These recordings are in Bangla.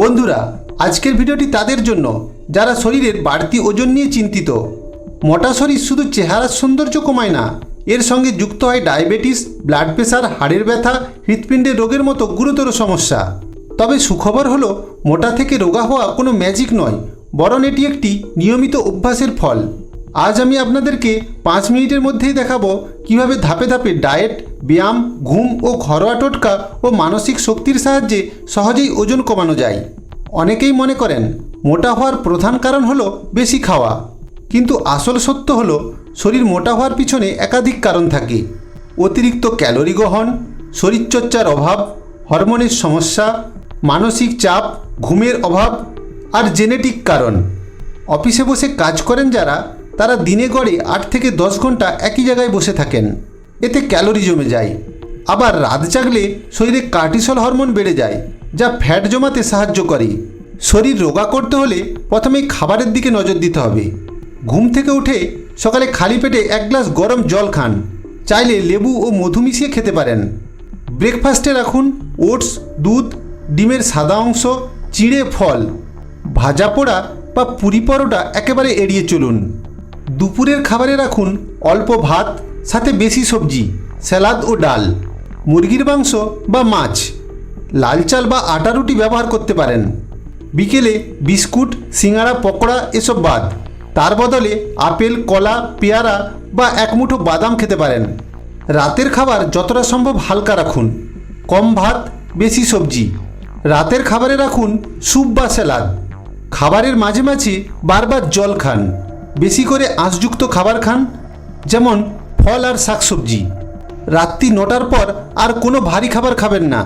বন্ধুরা, আজকের ভিডিওটি তাদের জন্য, যারা শরীরের বাড়তি ওজন নিয়ে চিন্তিত। মোটা শরীর শুধু চেহারার সৌন্দর্য কমায় না, এর সঙ্গে যুক্ত হয় ডায়াবেটিস, ব্লাড প্রেশার হাড়ের ব্যথা, হৃৎপিণ্ডের রোগের মতো গুরুতর সমস্যা। তবে সুখবর হলো, মোটা থেকে রোগা হওয়া কোনো ম্যাজিক নয়, বরং এটি একটি নিয়মিত অভ্যাসের ফল। আজ আমি আপনাদেরকে পাঁচ মিনিটের মধ্যেই দেখাবো কীভাবে ধাপে ধাপে ডায়েট, ব্যায়াম, ঘুম ও ঘরোয়া টোটকা ও মানসিক শক্তির সাহায্যে সহজেই ওজন কমানো যায়? অনেকেই মনে করেন, মোটা হওয়ার প্রধান কারণ হলো বেশি খাওয়া। কিন্তু আসল সত্য হলো, শরীর মোটা হওয়ার পিছনে একাধিক কারণ থাকে। অতিরিক্ত ক্যালোরি গ্রহণ শরীরচর্চার অভাব, হরমোনের সমস্যা, মানসিক চাপ, ঘুমের অভাব আর জেনেটিক কারণ। অফিসে বসে কাজ করেন যারা তারা দিনে গড়ে আট থেকে দশ ঘণ্টা একই জায়গায় বসে থাকেন। এতে ক্যালোরি জমে যায়। আবার রাত জাগলে শরীরে কার্টিসল হরমোন বেড়ে যায়, যা ফ্যাট জমাতে সাহায্য করে। শরীর রোগা করতে হলে প্রথমেই খাবারের দিকে নজর দিতে হবে। ঘুম থেকে উঠে সকালে খালি পেটে এক গ্লাস গরম জল খান। চাইলে লেবু ও মধু মিশিয়ে খেতে পারেন। ব্রেকফাস্টে রাখুন ওটস, দুধ, ডিমের সাদা অংশ, চিড়ে, ফল। ভাজা পোড়া বা পুরি পরোটা একেবারে এড়িয়ে চলুন। দুপুরের খাবারে রাখুন অল্প ভাত, সাথে বেশি সবজি, স্যালাদ ও ডাল, মুরগির মাংস বা মাছ, লাল চাল বা আটা রুটি ব্যবহার করতে পারেন। বিকেলে বিস্কুট, সিঙ্গারা, পকোড়া এসব বাদ। তার বদলে আপেল, কলা, পেয়ারা বা এক মুঠো বাদাম খেতে পারেন। রাতের খাবার যতটা সম্ভব হালকা রাখুন। কম ভাত, বেশি সবজি। রাতের খাবারে রাখুন স্যুপ বা স্যালাদ। খাবারের মাঝে মাঝে বারবার জল খান। বেশি করে আঁশযুক্ত খাবার খান, যেমন ফল আর শাকসবজি। রাত্রি নটার পর আর কোনো ভারী খাবার খাবেন না।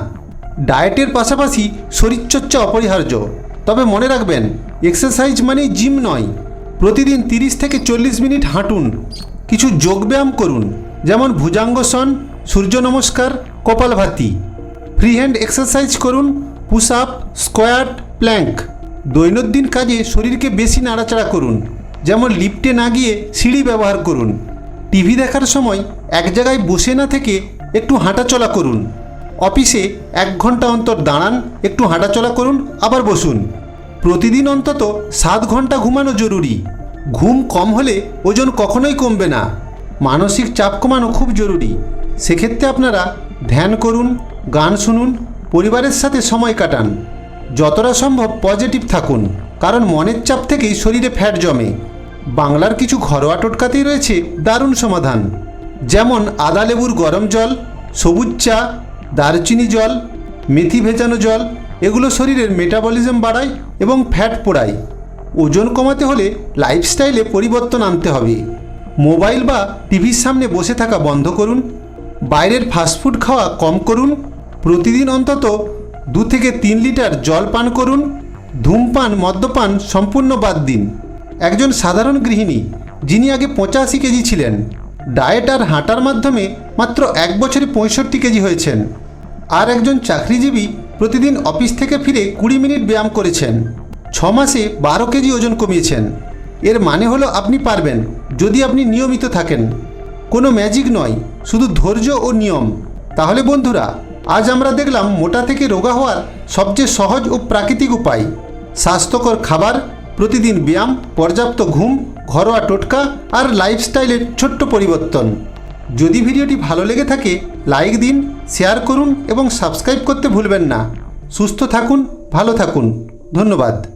ডায়েটের পাশাপাশি শরীরচর্চা অপরিহার্য। তবে মনে রাখবেন, এক্সারসাইজ মানেই জিম নয়। প্রতিদিন তিরিশ থেকে চল্লিশ মিনিট হাঁটুন। কিছু যোগব্যায়াম করুন, যেমন bhujangasana, surya namaskar, kapalbhati. Free hand exercise করুন, পুশ আপ, স্কোয়াট, প্ল্যাঙ্ক। দৈনন্দিন কাজে শরীরকে বেশি নাড়াচাড়া করুন। যেমন লিফটে না গিয়ে সিঁড়ি ব্যবহার করুন। টিভি দেখার সময় এক জায়গায় বসে না থেকে একটু হাঁটাচলা করুন। অফিসে এক ঘণ্টা অন্তর দাঁড়ান, একটু হাঁটাচলা করুন, আবার বসুন। প্রতিদিন অন্তত সাত ঘণ্টা ঘুমানো জরুরি। ঘুম কম হলে ওজন কখনোই কমবে না। মানসিক চাপ কমানো খুব জরুরি। সেক্ষেত্রে আপনারা ধ্যান করুন, গান শুনুন, পরিবারের সাথে সময় কাটান। যতটা সম্ভব পজিটিভ থাকুন, কারণ মনের চাপ থেকেই শরীরে ফ্যাট জমে। বাংলার কিছু ঘরোয়া টোটকাতেই রয়েছে দারুণ সমাধান। যেমন আদা লেবুর গরম জল, সবুজ চা, দারচিনি জল, মেথি ভেজানো জল, এগুলো শরীরের মেটাবলিজম বাড়ায় এবং ফ্যাট পোড়ায়। ওজন কমাতে হলে লাইফস্টাইলে পরিবর্তন আনতে হবে। মোবাইল বা টিভির সামনে বসে থাকা বন্ধ করুন, বাইরের ফাস্টফুড খাওয়া কম করুন, প্রতিদিন অন্তত দু থেকে তিন লিটার জল পান করুন, ধূমপান, মদ্যপান সম্পূর্ণ বাদ দিন। একজন সাধারণ গৃহিণী, যিনি আগে পঁচাশি কেজি ছিলেন। ডায়েট আর হাঁটার মাধ্যমে মাত্র এক বছরে পঁয়ষট্টি কেজি হয়েছেন। আর একজন চাকরিজীবী প্রতিদিন অফিস থেকে ফিরে কুড়ি মিনিট ব্যায়াম করেছেন। ছ মাসে বারো কেজি ওজন কমিয়েছেন। এর মানে হলো আপনি পারবেন, যদি আপনি নিয়মিত থাকেন। কোনো ম্যাজিক নয়, শুধু ধৈর্য ও নিয়ম। তাহলে বন্ধুরা, আজ আমরা দেখলাম মোটা থেকে রোগা হওয়ার সবচেয়ে সহজ ও প্রাকৃতিক উপায়। স্বাস্থ্যকর খাবার প্রতিদিন ব্যায়াম, পর্যাপ্ত ঘুম, ঘরোয়া টোটকা আর লাইফস্টাইলের ছোট্ট পরিবর্তন। যদি ভিডিওটি ভালো লেগে থাকে লাইক দিন শেয়ার করুন এবং সাবস্ক্রাইব করতে ভুলবেন না। সুস্থ থাকুন, ভালো থাকুন। ধন্যবাদ।